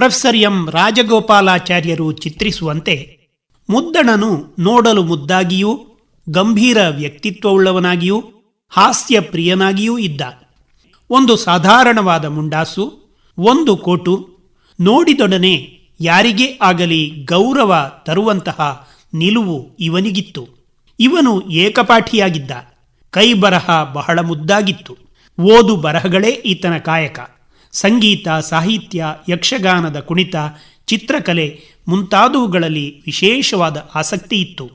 Professor M ರಾಜಗೋಪಾಲಾಚಾರ್ಯರು ಚಿತ್ರಿಸುವಂತೆ ಮುದ್ದಣನು ನೋಡಲು ಮುದ್ದಾಗಿಯೂ, ಗಂಭೀರ ವ್ಯಕ್ತಿತ್ವವುಳ್ಳವನಾಗಿಯೂ ಹಾಸ್ಯ ಪ್ರಿಯನಾಗಿಯೂ ಇದ್ದ. ಒಂದು ಸಾಧಾರಣವಾದ ಮುಂಡಾಸು, ಒಂದು ಕೋಟು, ನೋಡಿದೊಡನೆ ಯಾರಿಗೇ ಆಗಲಿ ಗೌರವ ತರುವಂತಹ ನಿಲುವು ಇವನಿಗಿತ್ತು. ಇವನು ಏಕಪಾಠಿಯಾಗಿದ್ದ. ಕೈ ಬರಹ ಬಹಳ ಮುದ್ದಾಗಿತ್ತು. ಓದು ಬರಹಗಳೇ ಈತನ ಕಾಯಕ. ಸಂಗೀತ, ಸಾಹಿತ್ಯ, ಯಕ್ಷಗಾನದ ಕುಣಿತ, ಚಿತ್ರಕಲೆ ಮುಂತಾದವುಗಳಲ್ಲಿ ವಿಶೇಷವಾದ ಆಸಕ್ತಿ ಇತ್ತು.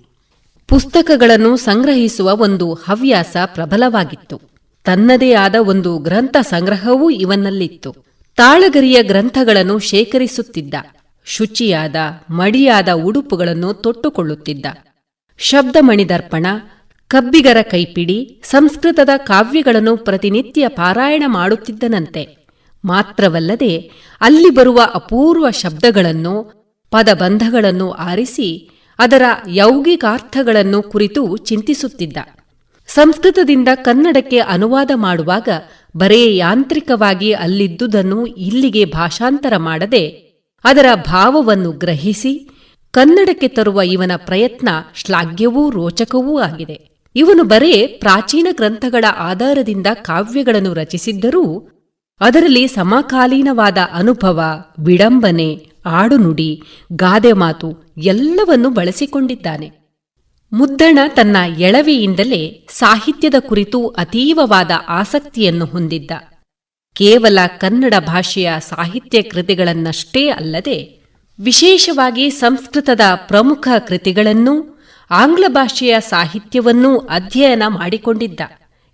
ಪುಸ್ತಕಗಳನ್ನು ಸಂಗ್ರಹಿಸುವ ಒಂದು ಹವ್ಯಾಸ ಪ್ರಬಲವಾಗಿತ್ತು. ತನ್ನದೇ ಆದ ಒಂದು ಗ್ರಂಥ ಸಂಗ್ರಹವೂ ಇವನಲ್ಲಿತ್ತು. ತಾಳಗರಿಯ ಗ್ರಂಥಗಳನ್ನು ಶೇಖರಿಸುತ್ತಿದ್ದ, ಶುಚಿಯಾದ, ಮಡಿಯಾದ ಉಡುಪುಗಳನ್ನು ತೊಟ್ಟುಕೊಳ್ಳುತ್ತಿದ್ದ. ಶಬ್ದಮಣಿದರ್ಪಣ, ಕಬ್ಬಿಗರ ಕೈಪಿಡಿ, ಸಂಸ್ಕೃತದ ಕಾವ್ಯಗಳನ್ನು ಪ್ರತಿನಿತ್ಯ ಪಾರಾಯಣ ಮಾಡುತ್ತಿದ್ದನಂತೆ. ಮಾತ್ರವಲ್ಲದೆ ಅಲ್ಲಿ ಬರುವ ಅಪೂರ್ವ ಶಬ್ದಗಳನ್ನು, ಪದಬಂಧಗಳನ್ನು ಆರಿಸಿ ಅದರ ಯೌಗಿಕಾರ್ಥಗಳನ್ನು ಕುರಿತು ಚಿಂತಿಸುತ್ತಿದ್ದ. ಸಂಸ್ಕೃತದಿಂದ ಕನ್ನಡಕ್ಕೆ ಅನುವಾದ ಮಾಡುವಾಗ ಬರೇ ಯಾಂತ್ರಿಕವಾಗಿ ಅಲ್ಲಿದ್ದುದನ್ನು ಇಲ್ಲಿಗೆ ಭಾಷಾಂತರ ಮಾಡದೆ ಅದರ ಭಾವವನ್ನು ಗ್ರಹಿಸಿ ಕನ್ನಡಕ್ಕೆ ತರುವ ಇವನ ಪ್ರಯತ್ನ ಶ್ಲಾಘ್ಯವೂ ರೋಚಕವೂ ಆಗಿದೆ. ಇವನು ಬರೇ ಪ್ರಾಚೀನ ಗ್ರಂಥಗಳ ಆಧಾರದಿಂದ ಕಾವ್ಯಗಳನ್ನು ರಚಿಸಿದ್ದರೂ ಅದರಲ್ಲಿ ಸಮಕಾಲೀನವಾದ ಅನುಭವ, ವಿಡಂಬನೆ, ಆಡುನುಡಿ, ಗಾದೆ ಮಾತು ಎಲ್ಲವನ್ನೂ ಬಳಸಿಕೊಂಡಿದ್ದಾನೆ. ಮುದ್ದಣ ತನ್ನ ಎಳವೆಯಿಂದಲೇ ಸಾಹಿತ್ಯದ ಕುರಿತು ಅತೀವವಾದ ಆಸಕ್ತಿಯನ್ನು ಹೊಂದಿದ್ದ. ಕೇವಲ ಕನ್ನಡ ಭಾಷೆಯ ಸಾಹಿತ್ಯ ಕೃತಿಗಳನ್ನಷ್ಟೇ ಅಲ್ಲದೆ, ವಿಶೇಷವಾಗಿ ಸಂಸ್ಕೃತದ ಪ್ರಮುಖ ಕೃತಿಗಳನ್ನೂ ಆಂಗ್ಲ ಭಾಷೆಯ ಸಾಹಿತ್ಯವನ್ನೂ ಅಧ್ಯಯನ ಮಾಡಿಕೊಂಡಿದ್ದ.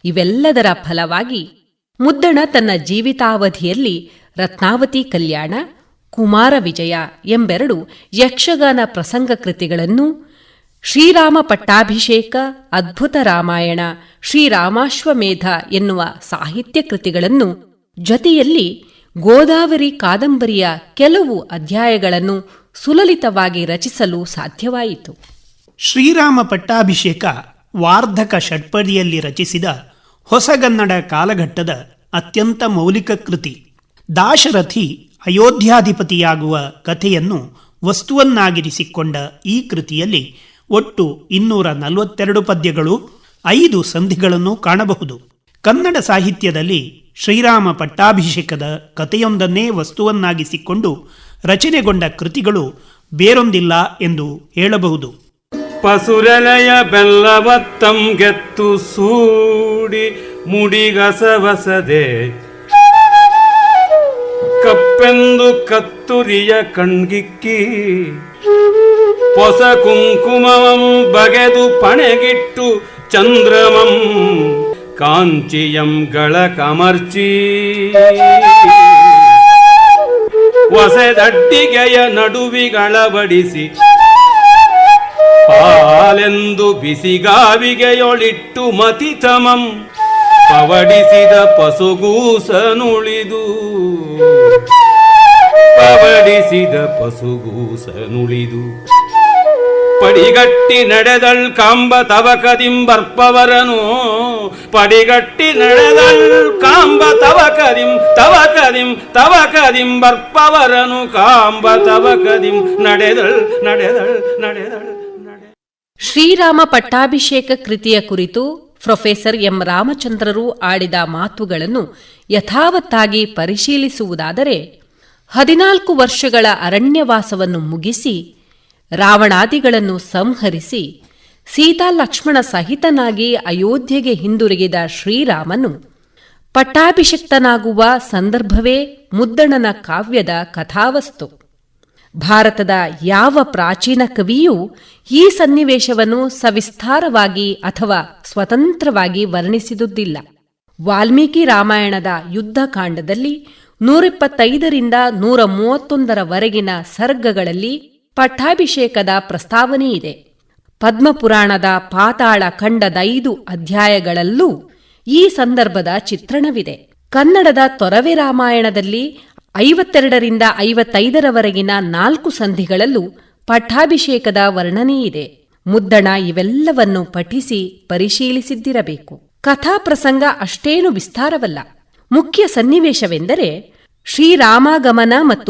ಇವೆಲ್ಲದರ ಫಲವಾಗಿ ಮುದ್ದಣ ತನ್ನ ಜೀವಿತಾವಧಿಯಲ್ಲಿ ರತ್ನಾವತಿ ಕಲ್ಯಾಣ, ಕುಮಾರ ವಿಜಯ ಎಂಬೆರಡು ಯಕ್ಷಗಾನ ಪ್ರಸಂಗ ಕೃತಿಗಳನ್ನು ಶ್ರೀರಾಮ ಪಟ್ಟಾಭಿಷೇಕ, ಅದ್ಭುತ ರಾಮಾಯಣ, ಶ್ರೀರಾಮಾಶ್ವಮೇಧ ಎನ್ನುವ ಸಾಹಿತ್ಯ ಕೃತಿಗಳನ್ನು ಜೊತೆಯಲ್ಲಿ ಗೋದಾವರಿ ಕಾದಂಬರಿಯ ಕೆಲವು ಅಧ್ಯಾಯಗಳನ್ನು ಸುಲಲಿತವಾಗಿ ರಚಿಸಲು ಸಾಧ್ಯವಾಯಿತು. ಶ್ರೀರಾಮ ಪಟ್ಟಾಭಿಷೇಕ ವಾರ್ಧಕ ಷಟ್ಪದಿಯಲ್ಲಿ ರಚಿಸಿದ ಹೊಸಗನ್ನಡ ಕಾಲಘಟ್ಟದ ಅತ್ಯಂತ ಮೌಲಿಕ ಕೃತಿ. ದಾಶರಥಿ ಅಯೋಧ್ಯಾಧಿಪತಿಯಾಗುವ ಕಥೆಯನ್ನು ವಸ್ತುವನ್ನಾಗಿರಿಸಿಕೊಂಡ ಈ ಕೃತಿಯಲ್ಲಿ ಒಟ್ಟು ಇನ್ನೂರ ನಲವತ್ತೆರಡು ಪದ್ಯಗಳು, ಐದು ಸಂಧಿಗಳನ್ನು ಕಾಣಬಹುದು. ಕನ್ನಡ ಸಾಹಿತ್ಯದಲ್ಲಿ ಶ್ರೀರಾಮ ಪಟ್ಟಾಭಿಷೇಕದ ಕಥೆಯೊಂದನ್ನೇ ವಸ್ತುವನ್ನಾಗಿಸಿಕೊಂಡು ರಚನೆಗೊಂಡ ಕೃತಿಗಳು ಬೇರೊಂದಿಲ್ಲ ಎಂದು ಹೇಳಬಹುದು. ಪಸುರಲಯ ಬೆಲ್ಲವತ್ತಂ ಗೆತ್ತು ಸೂಡಿ ಮುಡಿಗಸವಸದೆ. ಕಪ್ಪೆಂದು ಕತ್ತುರಿಯ ಕಣ್ಗಿಕ್ಕಿ ಹೊಸ ಕುಂಕುಮವಂ ಬಗೆದು ಪಣೆಗಿಟ್ಟು ಚಂದ್ರಮಂ ಕಾಂಚಿಯಂ ಗಳ ಕಮರ್ಚಿ. ಹೊಸದಡ್ಡಿಗೆಯ ನಡುವಿಗಳಬಡಿಸಿ ಹಾಲೆಂದು ಬಿಸಿಗಾವಿಗೆಯೊಳಿಟ್ಟು ಮತಿತಮಂ ಪವಡಿಸಿದ ಪಸುಗೂಸನುಳಿದು. ಪವಡಿಸಿದ ಪಸುಗೂಸನುಳಿದು. ಪಡಿಗಟ್ಟಿ ನಡೆದಳ್ ಕಾಂಬ ತವಕದಿಂಬರ್ಪವರನು ಪಡಿಗಟ್ಟಿ ನಡೆದಳ್ ಕಾಂಬ ತವಕದಿಂ ತವಕದಿಂ ತವಕದಿಂಬರ್ಪವರನು ಕಾಂಬ ತವಕದಿಂ ನಡೆದಳ್ ನಡೆದಳ್ ನಡೆದಳ್. ನಡೆ ಶ್ರೀರಾಮ ಪಟ್ಟಾಭಿಷೇಕ ಕೃತಿಯ ಕುರಿತು ಪ್ರೊಫೆಸರ್ ಎಂ ರಾಮಚಂದ್ರರು ಆಡಿದ ಮಾತುಗಳನ್ನು ಯಥಾವತ್ತಾಗಿ ಪರಿಶೀಲಿಸುವುದಾದರೆ ಹದಿನಾಲ್ಕು ವರ್ಷಗಳ ಅರಣ್ಯವಾಸವನ್ನು ಮುಗಿಸಿ ರಾವಣಾದಿಗಳನ್ನು ಸಂಹರಿಸಿ ಸೀತಾ ಲಕ್ಷ್ಮಣ ಸಹಿತನಾಗಿ ಅಯೋಧ್ಯೆಗೆ ಹಿಂದಿರುಗಿದ ಶ್ರೀರಾಮನು ಪಟ್ಟಾಭಿಷಿಕ್ತನಾಗುವ ಸಂದರ್ಭವೇ ಮುದ್ದಣನ ಕಾವ್ಯದ ಕಥಾವಸ್ತು. ಭಾರತದ ಯಾವ ಪ್ರಾಚೀನ ಕವಿಯೂ ಈ ಸನ್ನಿವೇಶವನ್ನು ಸವಿಸ್ತಾರವಾಗಿ ಅಥವಾ ಸ್ವತಂತ್ರವಾಗಿ ವರ್ಣಿಸಿದುದಿಲ್ಲ. ವಾಲ್ಮೀಕಿ ರಾಮಾಯಣದ ಯುದ್ಧಕಾಂಡದಲ್ಲಿ ನೂರಿಪ್ಪತ್ತೈದರಿಂದ ನೂರ ಮೂವತ್ತೊಂದರವರೆಗಿನ ಸರ್ಗಗಳಲ್ಲಿ ಪಟ್ಟಾಭಿಷೇಕದ ಪ್ರಸ್ತಾವನೆಯಿದೆ ಪದ್ಮಪುರಾಣದ ಪಾತಾಳ ಖಂಡದೈದು ಅಧ್ಯಾಯಗಳಲ್ಲೂ ಈ ಸಂದರ್ಭದ ಚಿತ್ರಣವಿದೆ. ಕನ್ನಡದ ತೊರವೆ ರಾಮಾಯಣದಲ್ಲಿ ಐವತ್ತೆರಡರಿಂದ ಐವತ್ತೈದರವರೆಗಿನ ನಾಲ್ಕು ಸಂಧಿಗಳಲ್ಲೂ ಪಠಾಭಿಷೇಕದ ವರ್ಣನೆಯಿದೆ ಮುದ್ದಣ ಇವೆಲ್ಲವನ್ನು ಪಠಿಸಿ ಪರಿಶೀಲಿಸಿದ್ದಿರಬೇಕು. ಕಥಾಪ್ರಸಂಗ ಅಷ್ಟೇನು ವಿಸ್ತಾರವಲ್ಲ. ಮುಖ್ಯ ಸನ್ನಿವೇಶವೆಂದರೆ ಶ್ರೀರಾಮಾಗಮನ ಮತ್ತು